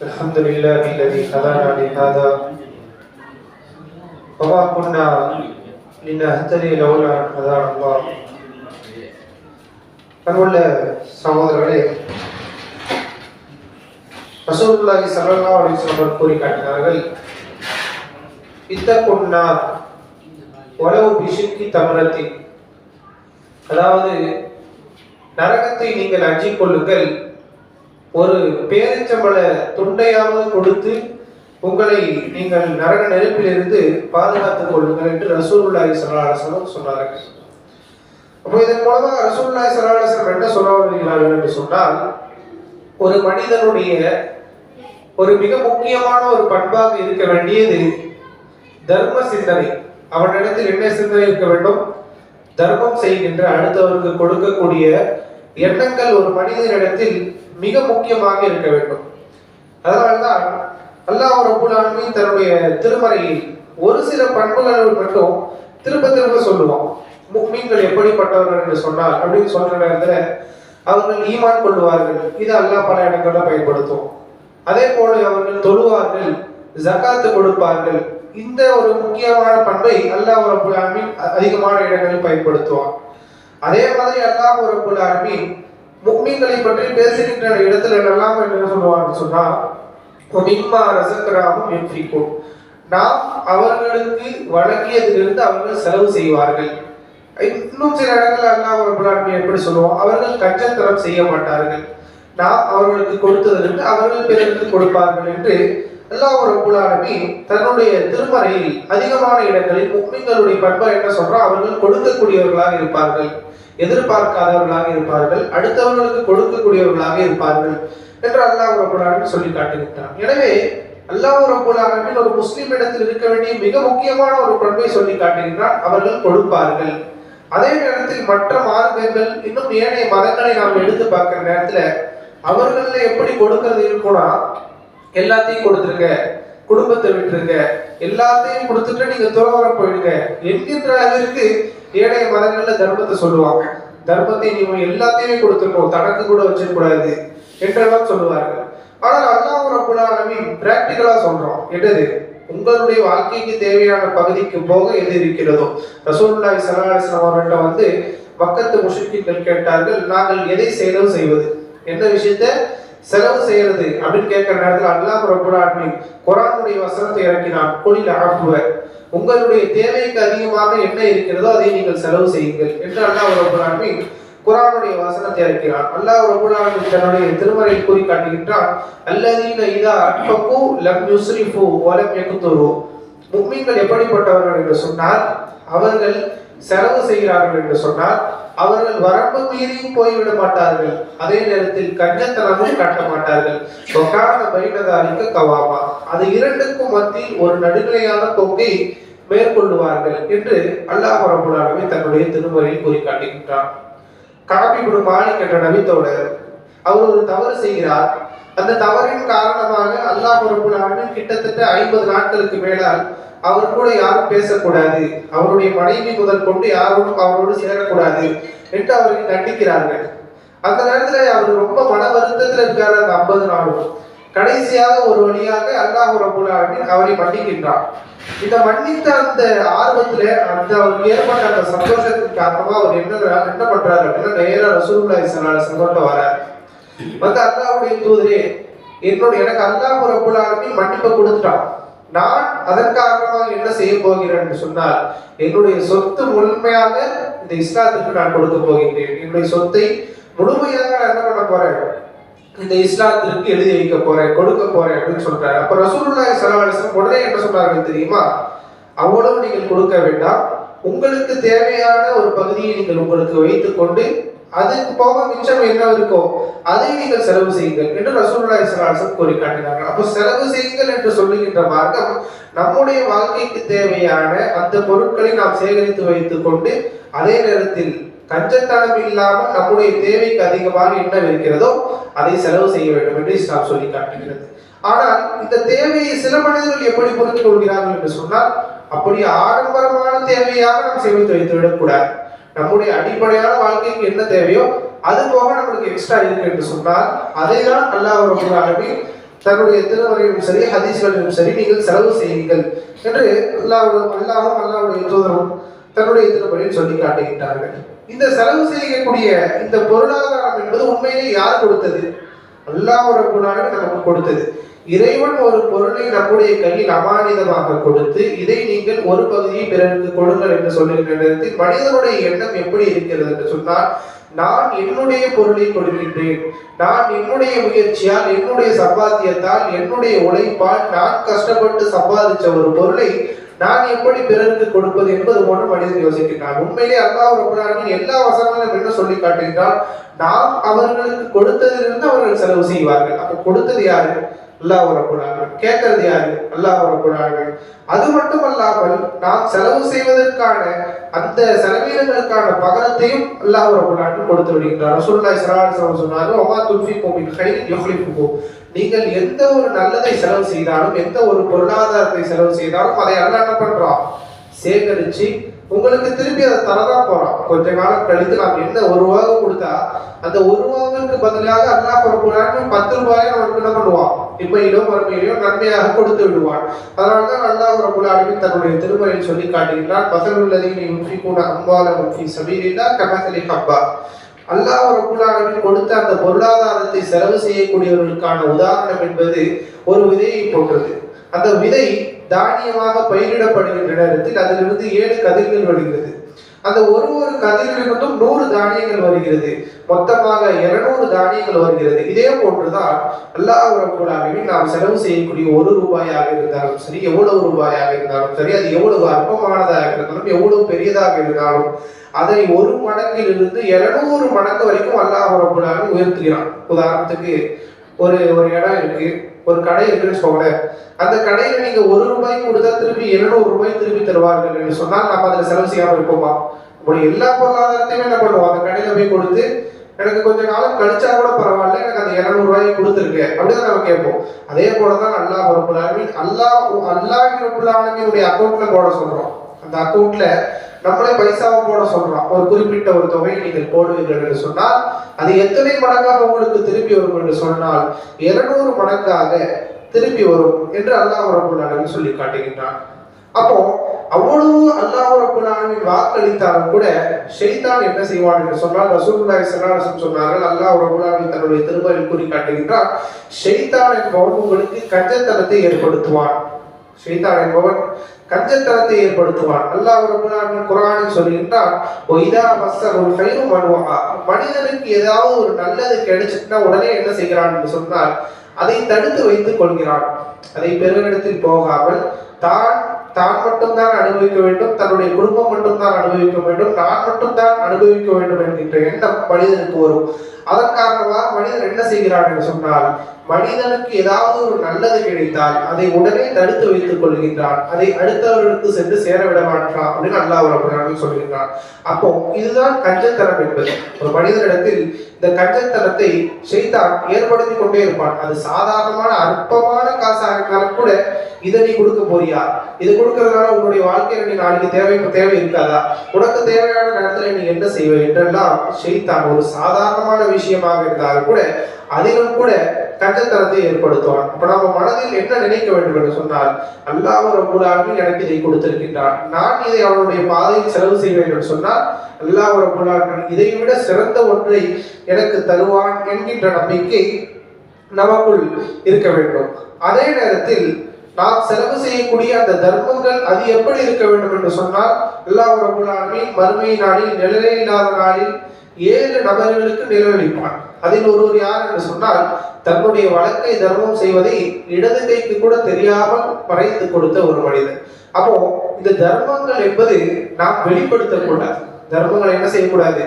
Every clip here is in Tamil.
الحمد لله الذي هدانا لهذا وما كنا لنهتدي لولا أن هدانا الله அன்புள்ள சகோதரர்களே ரசூலுல்லாஹி ஸல்லல்லாஹு அலைஹி வஸல்லம் கூறி காட்டினார்கள் இத்தகுன்னா உலவு பிசுக்கி தமரத்தி. அதாவது நரகத்தை நீங்கள் அஞ்சிக் கொள்ளுங்கள் ஒரு பேரிச்சம்பள துண்டையாவது கொடுத்து உங்களை நீங்கள் நரக நெருப்பிலிருந்து பாதுகாத்துக் கொள்ளுங்கள் என்று ரசூல்லாய் ஸல்லல்லாஹு சொன்னார்கள். அப்போ இதன் மூலமாக ரசூல்லாய் ஸல்லல்லாஹு என்ன சொல்ல வருகிறார்கள் என்று சொன்னால் ஒரு மனிதனுடைய ஒரு மிக முக்கியமான ஒரு பண்பாக இருக்க வேண்டியது தர்ம சிந்தனை. அவனிடத்தில் என்ன சிந்தனை இருக்க வேண்டும்? தர்மம் செய்கின்ற அடுத்தவருக்கு கொடுக்கக்கூடிய எண்ணங்கள் ஒரு மனிதனிடத்தில் மிக முக்கியமாக இருக்க வேண்டும். அதனால்தான் அல்லாஹ் ரபுல்லாலுமே தன்னுடைய திருமறையில் ஒரு சில பண்புகள் மட்டும் திரும்ப திரும்ப சொல்லுவோம் முக்மீன்கள் எப்படிப்பட்டவர்கள் என்று சொன்னால் அப்படின்னு சொல்ற நேரத்துல அவர்கள் ஈமான் கொள்வார்கள் இது அல்லாஹ் பல இடங்கள்ல பயன்படுத்தும். அதே போல அவர்கள் தொழுவார்கள் ஜகாத்து கொடுப்பார்கள். இந்த ஒரு முக்கியமான பண்பை அல்லாஹ் ரபுல் அதிகமான இடங்களில் பயன்படுத்துவான். அதே மாதிரி அல்லாஹ் ரபுல் அரபி முக்மீன்களை பற்றி பேசுகின்ற இடத்துல எல்லாம் என்ன சொல்லுவான்னு சொன்னா மிம்மா ரசக்கராமும் யுன்ஃபிகூன். நாம் அவர்களுக்கு வழங்கியதிலிருந்து அவர்கள் செலவு செய்வார்கள். இன்னும் சில இடங்கள் அல்லாஹ் ரபுல் ஆலமீன் எப்படி சொல்லுவோம் அவர்கள் கச்சத்தரம் செய்ய மாட்டார்கள். நாம் அவர்களுக்கு கொடுத்ததிலிருந்து அவர்கள் பிறருக்கு கொடுப்பார்கள் என்று அல்லாஹ் ரபுல் ஆலமீன் தன்னுடைய திருமறையில் அதிகமான இடங்களில் முக்மீன்களுடைய பண்பை என்ன சொல்றா? அவர்கள் கொடுக்கக்கூடியவர்களாக இருப்பார்கள். எதிர்பார்க்காதவர்களாக இருப்பார்கள். அடுத்தவர்களுக்கு கொடுக்கக்கூடியவர்களாக இருப்பார்கள் என்று அல்லாஹ் ரபுல் ஆலமீன் சொல்லி காட்டுகின்றான். எனவே அல்லாஹ் ரபுல் ஆலமீன் ஒரு முஸ்லீம் இடத்தில் இருக்க வேண்டிய மிக முக்கியமான ஒரு பண்பை சொல்லி காட்டுகின்றான். அவர்கள் கொடுப்பார்கள். அதே நேரத்தில் மற்ற மார்க்கங்கள் இன்னும் ஏனைய மதங்களை நாம் எடுத்து பார்க்கிற நேரத்துல அவர்கள எப்படி கொடுக்கறது இருக்கும்னா எல்லாத்தையும் கொடுத்துருங்க குடும்பத்தை விட்டுருங்க எல்லாத்தையும் கொடுத்துட்டு நீங்க துறவரம் போயிடுங்க. என்கின்ற அளவிற்கு ஏனைய மதங்கள்ல தர்மத்தை சொல்லுவாங்க. தர்மத்தை நீங்க எல்லாத்தையுமே கொடுத்துருக்கோம் தனக்கு கூட வச்சிடக்கூடாது என்றெல்லாம் சொல்லுவார்கள். ஆனால் அல்லாஹ் ரபுல் ஆலமீன் பிராக்டிக்கலா சொல்றோம் என்னது? உங்களுடைய வாழ்க்கைக்கு தேவையான பகுதிக்கு போக எது இருக்கிறதோ. ரசூல்லாய் ஸல்லல்லாஹு அவர்கிட்ட வந்து பக்கத்து முஷ்ரிக்கீன்கள் கேட்டார்கள் நாங்கள் எதை செயலும் செய்வது? என்ன விஷயத்த? செலவு செய்யறது அப்படின்னு கேட்கிற நேரத்தில் அல்லாஹ் ரபுல் ஆலமீன் குரானுடைய வசனத்தை இறக்கினான். கொழில் அஃப்வ. உங்களுடைய தேவைக்கு அதிகமாக என்ன இருக்கிறதோ அதை நீங்கள் செலவு செய்யுங்கள் என்று அல்லாஹ் ரபுல் ஆலமீன் குரானுடைய வசனத்தை இறக்கிறான் அல்லாஹ் ரபுல் ஆலமீன் தன்னுடைய திருமறை கூறி காட்டுகின்றான் அல்லதீன இதா அட்பகு லம் யுஸ்ரிஃபு வலம் யக்துரு. முக்மீன்கள் எப்படிப்பட்டவர்கள்? என்று சொன்னால் அவர்கள் செலவு செய்கிறார்கள் என்று சொன்னால் அவர்கள் வரம்பு மீறியும் போய்விட மாட்டார்கள். அதே நேரத்தில் கஞ்சத்தனமும் காட்ட மாட்டார்கள். சொகான பைனதாரிக்க கவாமா. அது இரண்டுக்கும் மத்தியில் ஒரு நடுநிலையான போக்கை மேற்கொள்ளுவார்கள் என்று அல்லாஹ் ரபுல்லாலுமே தன்னுடைய திருமறையில் கூறி காட்டுகின்றார் காபிபுடு மாலிக் என்ற நபித்தோடர் அவர் ஒரு தவறு செய்கிறார். அந்த தவறின் காரணமாக அல்லாஹ் ரபுல்லாலுமே கிட்டத்தட்ட ஐம்பது நாட்களுக்கு மேலால் அவர் கூட யாரும் பேசக்கூடாது. அவருடைய மனைவி முதல் கொண்டு யாரும் அவரோடு சேரக்கூடாது என்று அவர்கள் கண்டிக்கிறார்கள் அந்த நேரத்துல அவர் ரொம்ப மன வருத்தத்துல இருக்காரு அந்த ஐம்பது நாளும். கடைசியாக ஒரு வழியாக அல்லாஹ் ரபுல் ஆலமீன் அவரை மன்னிக்கின்றான் இந்த மன்னித்த அந்த ஆர்வத்துல அந்த அவருக்கு ஏற்பட்ட அந்த சந்தோஷத்துக்கு காரணமா அவர் என்ன என்ன பண்றாரு அப்படின்னா நேரா ரசூலுல்லாஹி ஸல்லல்லாஹு அலைஹி வஸல்லம் வரார். வந்து அல்லாவுடைய தூதரே என்னோட எனக்கு அல்லாஹ் ரப்பல் ஆலமீன் கொடுத்துட்டான். நான் அதன் காரணமாக என்ன செய்ய போகிறேன் என்று சொன்னால் என்னுடைய சொத்து முழுமையாக இந்த இஸ்லாத்துக்கு நான் கொடுக்க போகின்றேன். என்னுடைய சொத்தை முழுமையாக நான் என்ன பண்ண போறேன்? இந்த இஸ்லாத்திற்கு எழுதி வைக்க போறேன் கொடுக்க போறேன் அப்படின்னு சொல்றாரு. அப்ப ரசூலுல்லாஹி ஸல்லல்லாஹு உடனே என்ன சொன்னார்கள் தெரியுமா? அவ்வளவு நீங்கள் கொடுக்க வேண்டாம். உங்களுக்கு தேவையான ஒரு பகுதியை நீங்கள் உங்களுக்கு வைத்துக்கொண்டு அதுக்கு போக மிச்சம் என்ன இருக்கோ அதை நீங்கள் செலவு செய்யுங்கள் என்று ரசூல்லா ஸல்லல்லாஹு கோரி கூறி காட்டினார்கள் அப்போ செலவு செய்யுங்கள் என்று சொல்லுகின்ற மார்க்கம் நம்முடைய வாழ்க்கைக்கு தேவையான அந்த பொருட்களை நாம் சேகரித்து வைத்துக் கொண்டு அதே நேரத்தில் கஞ்சத்தனம் இல்லாமல் நம்முடைய தேவைக்கு அதிகமாக என்ன இருக்கிறதோ அதை செலவு செய்ய வேண்டும் என்று இஸ்லாம் சொல்லி காட்டுகிறது ஆனால் இந்த தேவையை சில மனிதர்கள் எப்படி புரிந்து கொள்கிறார்கள் என்று சொன்னால் அப்படி ஆடம்பரமான தேவையாக நாம் சேமித்து வைத்து கூடாது நம்முடைய அடிப்படையான வாழ்க்கைக்கு என்ன தேவையோ அது போக நம்மளுக்கு எக்ஸ்ட்ரா இருக்கு என்று சொன்னால் அதை தான் அல்லாஹ் ரபுல் ஆலமீன் தன்னுடைய திருமறையும் சரி ஹதீஸ்களிலும் சரி நீங்கள் செலவு செய்யுங்கள் என்று அல்லாஹ் அல்லாஹும் அல்லாவுடைய தூதரும் தன்னுடைய திருமறையில் சொல்லி காட்டுகின்றார்கள். இந்த செலவு செய்யக்கூடிய இந்த பொருளாதாரம் என்பது உண்மையிலே யார் கொடுத்தது? அல்லாஹ் ரப்புல்லாஹ் நமக்கு கொடுத்தது. இறைவன் ஒரு பொருளை நம்முடைய கையில் அமானிதமாக கொடுத்து இதை நீங்கள் ஒரு பகுதியை பிறருக்கு கொடுங்கள் என்று சொல்லுகின்ற நேரத்தில் மனிதனுடைய எண்ணம் எப்படி இருக்கிறது என்று சொன்னால் நான் என்னுடைய பொருளை கொடுக்கின்றேன். நான் என்னுடைய முயற்சியால் என்னுடைய சம்பாத்தியத்தால் என்னுடைய உழைப்பால் நான் கஷ்டப்பட்டு சம்பாதிச்ச ஒரு பொருளை நான் எப்படி பிறருக்கு கொடுப்பது என்பது போன்று மனிதன் யோசிக்கின்றான். உண்மையிலே அல்லாஹ் ரபுல்லாவின் எல்லா வசனங்களும் என்ன சொல்லி காட்டுகின்றால் நாம் அவர்களுக்கு கொடுத்ததிலிருந்து அவர்கள் செலவு செய்வார்கள். அப்ப கொடுத்தது யாரு? அல்லாஹ் ரபுல்லாவின் கேட்கறது யாரு? அல்லாஹ் ரபுல்லாவின் அது மட்டுமல்லாமல் நாம் செலவு செய்வதற்கான அந்த செலவினங்களுக்கான பகரத்தையும் அல்லாஹ் ரபுல்லாவின் கொடுத்து விடுகின்றார். ரசூலுல்லாஹி ஸல்லல்லாஹு அலைஹி வஸல்லம் துல்ஃபி ஒமா கை மின் நீங்கள் எந்த ஒரு நல்லதை செலவு செய்தாலும் எந்த ஒரு பொருளாதாரத்தை செலவு செய்தாலும் அதை அல்லாஹ் என்ன பண்றோம் சேகரிச்சு உங்களுக்கு திருப்பி அதை தரதான் போறோம் கொஞ்ச காலம் கழித்து நாம் என்ன ஒரு ரூபாவை கொடுத்தா அந்த ஒரு ரூபாவுக்கு பதிலாக அல்லாஹ் பத்து ரூபாயை நமக்கு என்ன பண்ணுவான்? இப்பையிலோ மறுமையிலோ நன்மையாக கொடுத்து விடுவான். அதனால்தான் அல்லாஹ் ரபுல் ஆலமின் தன்னுடைய திருமறையில் சொல்லி காட்டுகின்றான் பசலுள்ளதீன யுன்ஃபிகூன அம்வாலஹும் ஃபீ சபீலில்லாஹ் கமஸலி ஹப்பா. அல்லாஹ் ரபுல் ஆலமின் கொடுத்த அந்த பொருளாதாரத்தை செலவு செய்யக்கூடியவர்களுக்கான உதாரணம் என்பது ஒரு விதையை போன்றது. அந்த விதை தானியமாக பயிரிடப்படுகின்ற நேரத்தில் அதிலிருந்து ஏழு கதிர்கள் வருகிறது அந்த ஒரு ஒரு கதிரிலிருந்தும் நூறு தானியங்கள் வருகிறது. மொத்தமாக இருநூறு தானியங்கள் வருகிறது. இதே போன்றுதான் அல்லாஹ் ரபுல் நாம் செலவு செய்யக்கூடிய ஒரு ரூபாயாக இருந்தாலும் சரி எவ்வளவு ரூபாயாக இருந்தாலும் சரி அது எவ்வளவு அற்பமானதாக இருந்தாலும் எவ்வளவு பெரியதாக இருந்தாலும் அதை ஒரு மடங்கிலிருந்து இருநூறு மடங்கு வரைக்கும் அல்லாஹ் ரபுல் உயர்த்துகிறான். உதாரணத்துக்கு ஒரு ஒரு இடம் இருக்கு. ஒரு கடை இருக்குன்னு வச்சுக்கோங்களேன். அந்த கடையில நீங்க ஒரு ரூபாய் கொடுத்தா திருப்பி இருநூறு ரூபாய் திருப்பி தருவார்கள் என்று சொன்னால் நம்ம அதுல செலவு செய்யாம இருப்போமா? நம்முடைய எல்லா பொருளாதாரத்தையுமே என்ன பண்ணுவோம்? அந்த கடையில போய் கொடுத்து எனக்கு கொஞ்ச காலம் கழிச்சா கூட பரவாயில்ல எனக்கு அந்த இருநூறு ரூபாய் கொடுத்துருக்கு அப்படிதான் நம்ம கேட்போம். அதே போலதான் அல்லா ரபுல் அல்லா அல்லாஹ் அல்லாஹ் ரபுல் அக்கௌண்ட்ல போட சொல்றோம். அந்த அக்கௌண்ட்ல நம்மளே பைசாவை போட சொல்றோம். ஒரு குறிப்பிட்ட ஒரு தொகையை நீங்கள் போடுவீர்கள் என்று சொன்னால் அது எத்தனை மடங்காக உங்களுக்கு திருப்பி வரும் என்று சொன்னால் இருநூறு மடங்காக திருப்பி வரும் என்று அல்லாஹ் ரபுல் சொல்லி காட்டுகின்றான். அப்போ அவ்வளவு அல்லாஹ் ரபுல் வாக்களித்தாலும் கூட ஷைத்தான் என்ன செய்வான் என்று சொன்னால் ரசூல்லாய் ஸல்லல்லாஹு சொன்னார்கள் அல்லாஹ் ரபுல் தன்னுடைய திருமறையில் கூறி காட்டுகின்றார் ஷெய்தான் என்பவன் உங்களுக்கு கஞ்சத்தனத்தை ஏற்படுத்துவான். ஷெய்தான் என்பவன் கஞ்சத்தனத்தை ஏற்படுத்துவான். அல்லாஹ் ரபுல் குரானில் குர்ஆனில் சொல்கின்றான் ஒய்தா மஸ்ஸருல் கைரு மன்வஹா மனிதனுக்கு ஏதாவது ஒரு நல்லது கிடைச்சிட்டுனா உடனே என்ன செய்கிறான் என்று சொன்னால் அதை தடுத்து வைத்துக் கொள்கிறான். அதை பெருமிடத்தில் போகாமல் தான் தான் மட்டும்தான் அனுபவிக்க வேண்டும் தன்னுடைய குடும்பம் மட்டும்தான் அனுபவிக்க வேண்டும் நான் மட்டும்தான் அனுபவிக்க வேண்டும் என்கின்ற எண்ணம் மனிதனுக்கு வரும். அதன் காரணமாக மனிதன் என்ன செய்கிறான் என்று சொன்னால் மனிதனுக்கு ஏதாவது ஒரு நல்லது கிடைத்தால் அதை உடனே தடுத்து வைத்துக் கொள்கின்றான். அதை அடுத்தவர்களுக்கு சென்று சேர விட மாட்டான் அப்படின்னு அல்லாஹ் ரபுல்லாஹு சொல்கின்றான் அப்போ இதுதான் கஞ்சத்தனம் என்பது. ஒரு மனிதனிடத்தில் இந்த கஞ்சத்தனத்தை செய்தான் ஏற்படுத்தி கொண்டே இருப்பான். அது சாதாரணமான அற்பமான காசாக இருந்தாலும் கூட இதை நீ கொடுக்க போறியா? இது கொடுக்கறதுனால உன்னுடைய வாழ்க்கையில நீ நாளைக்கு தேவை தேவை இருக்காதா? உனக்கு தேவையான நேரத்துல நீ என்ன செய்வ? என்றெல்லாம் செய்தான் ஒரு சாதாரணமான விஷயமாக இருந்தாலும் கூட அதிலும் கூட கஞ்சத்தனத்தை ஏற்படுத்துவான். அப்ப நம்ம மனதில் என்ன நினைக்க வேண்டும் என்று சொன்னால் அல்லாஹ் ரபுல் எனக்கு இதை கொடுத்திருக்கின்றான். நான் இதை அவனுடைய பாதையில் செலவு செய்வேன் என்று சொன்னால் அல்லாஹ் ரபுல் இதை விட சிறந்த ஒன்றை எனக்கு தருவான் என்கின்ற நம்பிக்கை நமக்குள் இருக்க வேண்டும். அதே நேரத்தில் நாம் செலவு செய்யக்கூடிய அந்த தர்மங்கள் அது எப்படி இருக்க வேண்டும் என்று சொன்னால் அல்லாஹ் ரபுல் மறுமை நாளில் நிழலே இல்லாத நாளில் ஏழு நபர்களுக்கு நிழலளிப்பான் அதில் ஒருவர் யார் என்று சொன்னால் தன்னுடைய வழக்கை தர்மம் செய்வதை இடது கைக்கு கூட தெரியாமல் மறைத்து கொடுத்த ஒரு மனிதன். அப்போ இந்த தர்மங்கள் என்பது நாம் வெளிப்படுத்தக்கூடாது. தர்மங்களை என்ன செய்யக்கூடாது?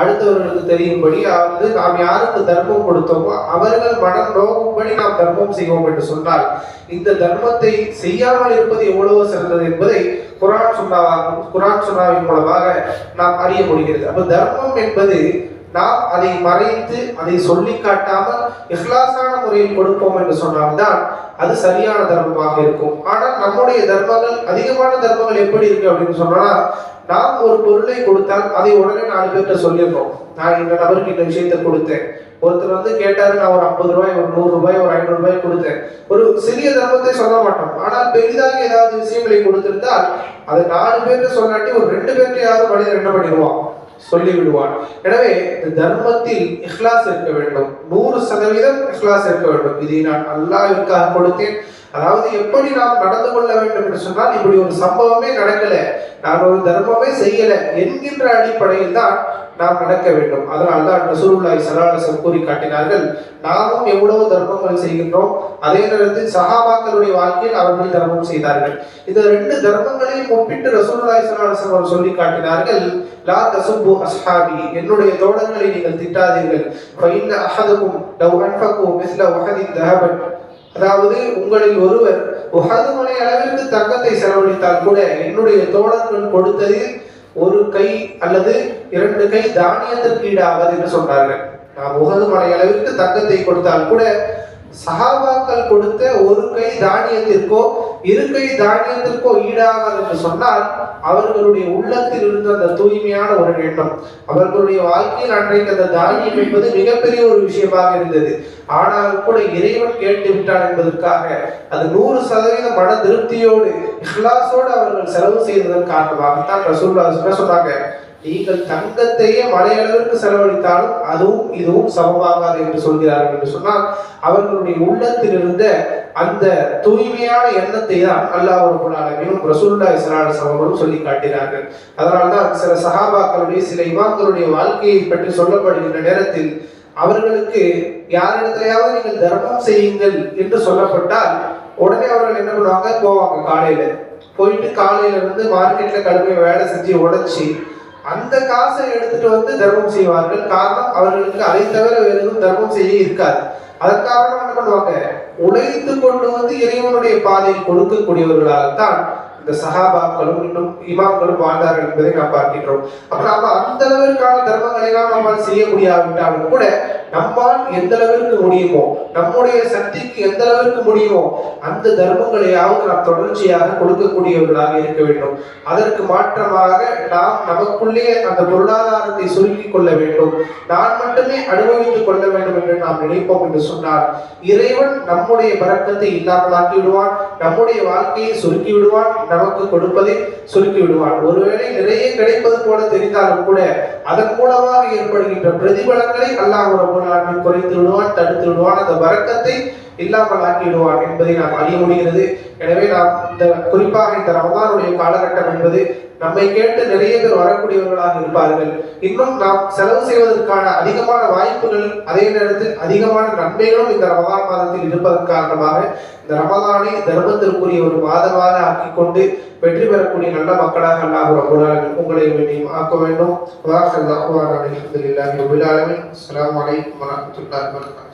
அடுத்தவர்களுக்கு தெரியும்படி அதாவது நாம் யாருக்கு தர்மம் கொடுத்தோமோ அவர்கள் மனம் நோக்கும்படி நாம் தர்மம் செய்வோம் என்று சொன்னால் இந்த தர்மத்தை செய்யாமல் இருப்பது எவ்வளவு சிறந்தது என்பதை குரான் சுண்ணாவாக குரான் சுண்ணாவின் மூலமாக நாம் அறிய முடிகிறது. அப்போ தர்மம் என்பது நாம் அதை மறைத்து அதை சொல்லி காட்டாமல் இஹ்லாசான முறையில் கொடுப்போம் என்று சொன்னால்தான் அது சரியான தர்மமாக இருக்கும். ஆனால் நம்முடைய தர்மங்கள் அதிகமான தர்மங்கள் எப்படி இருக்கு அப்படின்னு சொன்னா நாம் ஒரு பொருளை கொடுத்தால் அதை உடனே நாலு பேர்கிட்ட சொல்லிடுறோம் நான் இந்த நபருக்கு இந்த விஷயத்தை கொடுத்தேன். ஒருத்தர் வந்து கேட்டாரு நான் ஒரு ஐம்பது ரூபாய் ஒரு நூறு ரூபாய் ஒரு ஐநூறு ரூபாய் கொடுத்தேன். ஒரு சிறிய தர்மத்தை சொல்ல மாட்டோம். ஆனால் பெரிதாக ஏதாவது விஷயங்களை கொடுத்திருந்தால் அதை நாலு பேர்கிட்ட சொல்லாட்டி ஒரு ரெண்டு பேர்கிட்ட யாரும் மனிதர் என்ன பண்ணிடுவான்? சொல்லிவிடுவான். எனவே இந்த தர்மத்தில் இஹ்லாஸ் இருக்க வேண்டும். நூறு சதவீதம் இஹ்லாஸ் இருக்க வேண்டும். இதை நான் அல்லாவிற்காக கொடுத்தேன். அதாவது எப்படி நாம் நடந்து கொள்ள வேண்டும் என்று சொன்னால் இப்படி ஒரு சம்பவமே நடக்கல. நான் ஒரு தர்மமே செய்யல என்கின்ற அடிப்படையில் தான் நாம் நடக்க வேண்டும். அதனால் தான் ரசூலுல்லாஹி ஸல்லல்லாஹு கூறி காட்டினார்கள் நாமும் எவ்வளவு தர்மங்கள் செய்கின்றோம். அதே நேரத்தில் சகாபாக்களுடைய வாழ்க்கையில் அவர்கள் தர்மம் செய்தார்கள். இந்த ரெண்டு தர்மங்களையும் ஒப்பிட்டு ரசூலுல்லாஹி ஸல்லல்லாஹு அவர் சொல்லி காட்டினார்கள் லா தசுப்பு அஸ்ஹாபி. என்னுடைய தோழர்களை நீங்கள் திட்டாதீர்கள். ஃபைன்ன அஹதுக்கும் லவ் அன்ஃபகு மிஸ்ல உஹதின் தஹபன். அதாவது உங்களில் ஒருவர் உகது மலை அளவிற்கு தங்கத்தை செலவழித்தால் கூட என்னுடைய தோழர்கள் கொடுத்ததில் ஒரு கை அல்லது இரண்டு கை தானியத்திற்கு ஈடாகாது என்று சொன்னார்கள் நாம் உகது மலை அளவிற்கு தங்கத்தை கொடுத்தால் கூட சஹாபாக்கள் கொடுத்த ஒரு கை தானியத்திற்கோ இரு கை தானியத்திற்கோ ஈடாகாது என்று சொன்னால் அவர்களுடைய உள்ளத்தில் இருந்த அந்த தூய்மையான ஒரு எண்ணம். அவர்களுடைய வாழ்க்கையில் அன்றைக்கு அந்த தானியம் என்பது மிகப்பெரிய ஒரு விஷயமாக இருந்தது. ஆனால் கூட இறைவன் கேட்டு விட்டான் என்பதற்காக அது நூறு சதவீத மன திருப்தியோடு இஹ்லாசோடு அவர்கள் செலவு செய்ததன் காரணமாகத்தான் ரசூல்லா சொன்னாங்க. நீங்கள் தங்கத்தையே மலையளவிற்கு செலவழித்தாலும் அதுவும் இதுவும் சமமாகாது என்று சொல்கிறார்கள் என்று சொன்னால் அவர்களுடைய உள்ளத்தில் இருந்த அந்த தூய்மையான எண்ணத்தை தான் அல்லாஹ் ரபுல் ஆலமீனும் ரசூலுல்லாஹி ஸல்லல்லாஹு சொல்லி காட்டினார்கள் அதனால்தான் சில சஹாபாக்களுடைய சில இமாம்களுடைய வாழ்க்கையை பற்றி சொல்லப்படுகின்ற நேரத்தில் அவர்களுக்கு யாரிடத்திலேயாவது நீங்கள் தர்மம் செய்யுங்கள் என்று சொல்லப்பட்டால் உடனே அவர்கள் என்ன பண்ணுவாங்க? போவாங்க காலையில. போயிட்டு காலையில இருந்து மார்க்கெட்ல கடுமையை வேலை செஞ்சு உடைச்சி அந்த காசை எடுத்துட்டு வந்து தர்மம் செய்வார்கள். காரணம் அவர்களுக்கு அதை தவிர வேறு எதுவும் தர்மம் செய்ய இருக்காது. அதன் காரணம் என்ன பண்ணுவாங்க? உழைத்து கொண்டு வந்து இறைவனுடைய பாதையில் கொடுக்கக்கூடியவர்களாகத்தான் இந்த சஹாபாக்களும் இன்னும் இமாம்களும் வாழ்ந்தார்கள் என்பதை நாம் பார்க்கின்றோம். அப்ப நாம அந்த அளவிற்கான தர்மங்களை எல்லாம் நம்மால் செய்ய முடியாவிட்டாலும் கூட நம்மால் எந்த அளவிற்கு முடியுமோ நம்முடைய சக்திக்கு எந்த அளவிற்கு முடியுமோ அந்த தர்மங்களையாவது நாம் தொடர்ச்சியாக கொடுக்கக்கூடியவர்களாக இருக்க வேண்டும். அதற்கு மாற்றமாக நாம் நமக்குள்ளே அந்த பொருளாதாரத்தை சுருக்கிக் கொள்ள வேண்டும். நான் மட்டுமே அனுபவித்துக் கொள்ள வேண்டும் என்று நாம் நினைப்போம் என்று சொன்னார் இறைவன் நம்முடைய பறக்கத்தை இல்லாமலாக்கி விடுவான் நம்முடைய வாழ்க்கையை சுருக்கி விடுவான் நமக்கு கொடுப்பதை சுருக்கி விடுவான். ஒருவேளை நிறைய கிடைப்பது போல தெரிந்தாலும் கூட அதன் மூலமாக ஏற்படுகின்ற பிரதிபலங்களை அல்லாஹ் ரபுல் குறைத்து விடுவான் தடுத்து விடுவான். அந்த வரக்கத்தை இல்லாமல் ஆக்கிவிடுவான் என்பதை நாம் அறிய முடிகிறது. எனவே நாம் இந்த குறிப்பாக இந்த ரமதானுடைய காலகட்டம் என்பது நம்மை கேட்டு நிறைய பேர் வரக்கூடியவர்களாக இருப்பார்கள். இன்னும் நாம் செலவு செய்வதற்கான அதிகமான வாய்ப்புகள் அதே நேரத்தில் அதிகமான நன்மைகளும் இந்த ரமதான் மாதத்தில் இருப்பதன் காரணமாக இந்த ரமதானை தர்மத்திற்குரிய ஒரு மாதமாக ஆக்கி கொண்டு வெற்றி பெறக்கூடிய நல்ல மக்களாக அல்லாஹ் ரப்பல் உங்களை வேண்டியும் ஆக்க வேண்டும். வாஹ் அல்லாஹ் அலைஹி வஸல்லம் அஸ்ஸலாமு அலைக்கும் வரஹ்மத்துல்லாஹி